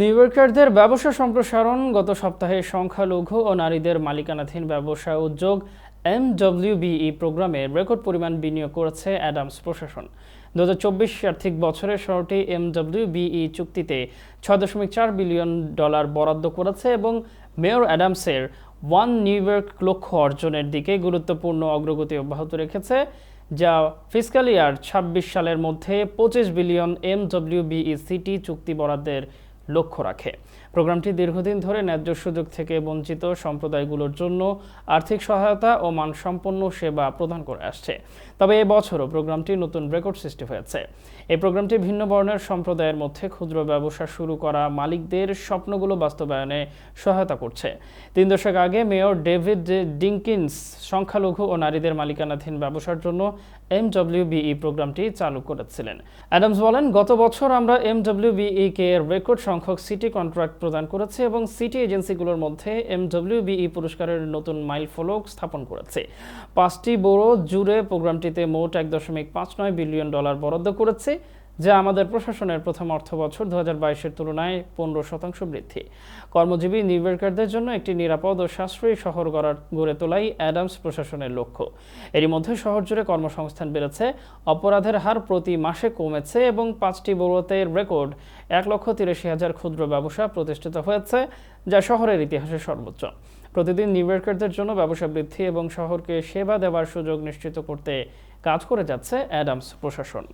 New ইয়র্কারদের ব্যবসা সম্প্রসারণ, গত সপ্তাহে সংখ্যালঘু ও নারীদের মালিকানাধীন ব্যবসা উদ্যোগ এমডব্লিউবিই প্রোগ্রামে রেকর্ড পরিমাণ বিনিয়োগ করেছে অ্যাডামস প্রশাসন। দু হাজার চব্বিশ আর্থিক বছরে শহরটি এমডব্লিউবিই চুক্তিতে ছয় দশমিক চার বিলিয়ন ডলার বরাদ্দ করেছে এবং মেয়র অ্যাডামসের ওয়ান নিউ ইয়র্ক লক্ষ্য অর্জনের দিকে গুরুত্বপূর্ণ অগ্রগতি অব্যাহত রেখেছে, যা ফিসকাল ইয়ার ছাব্বিশ সালের মধ্যে পঁচিশ বিলিয়ন এম এমডব্লিউবিই সিটি চুক্তি বরাদ্দের লক্ষ্য রাখে। প্রোগ্রামটি দীর্ঘদিন ধরে ন্যায্য সুযোগ থেকে বঞ্চিত সম্প্রদায়গুলোর জন্য আর্থিক সহায়তা ও মানসম্পন্ন সেবা প্রদান করে আসছে। তবে এবছরও প্রোগ্রামটি নতুন রেকর্ড সৃষ্টি হয়েছে। এই প্রোগ্রামটি ভিন্ন বর্ণের সম্প্রদায়ের মধ্যে ক্ষুদ্র ব্যবসা শুরু করা মালিকদের স্বপ্নগুলো বাস্তবায়নে সহায়তা করছে। তিন দশক আগে মেয়র ডেভিড ডিঙ্কিন্স সংখ্যালঘু ও নারীদের মালিকানাধীন ব্যবসার জন্য এমডব্লিউবিই প্রোগ্রামটি চালু করেছিলেন। অ্যাডামস বলেন, গত বছর আমরা এমডব্লিউবিই কে রেকর্ড সংখ্যক সিটি কন্ট্রাক্ট প্রদান করেছে এবং সিটি এজেন্সিগুলোর মধ্যে এমডব্লিউবিই পুরস্কারের নতুন মাইল ফলক স্থাপন করেছে। পাঁচটি বড় জুড়ে প্রোগ্রামটিতে মোট এক দশমিক পাঁচ নয় বিলিয়ন ডলার বরাদ্দ করেছে। যা আমাদের প্রশাসনের প্রথম অর্থ বছর দু হাজার তুলনায় পনেরো শতাংশ বৃদ্ধি। কর্মজীবী নিউইয়র্কারদের জন্য একটি নিরাপদ ও সাশ্রয়ী শহর গড়ার গড়ে তোলাই অ্যাডামস প্রশাসনের লক্ষ্য। এরই মধ্যে শহর জুড়ে কর্মসংস্থান বেড়েছে, অপরাধের হার প্রতি মাসে কমেছে এবং পাঁচটি বড়তের রেকর্ড এক লক্ষ তিরাশি হাজার ক্ষুদ্র ব্যবসা প্রতিষ্ঠিত হয়েছে, যা শহরের ইতিহাসে সর্বোচ্চ। প্রতিদিন নিউইয়র্কারদের জন্য ব্যবসা বৃদ্ধি এবং শহরকে সেবা দেওয়ার সুযোগ নিশ্চিত করতে কাজ করে যাচ্ছে অ্যাডামস প্রশাসন।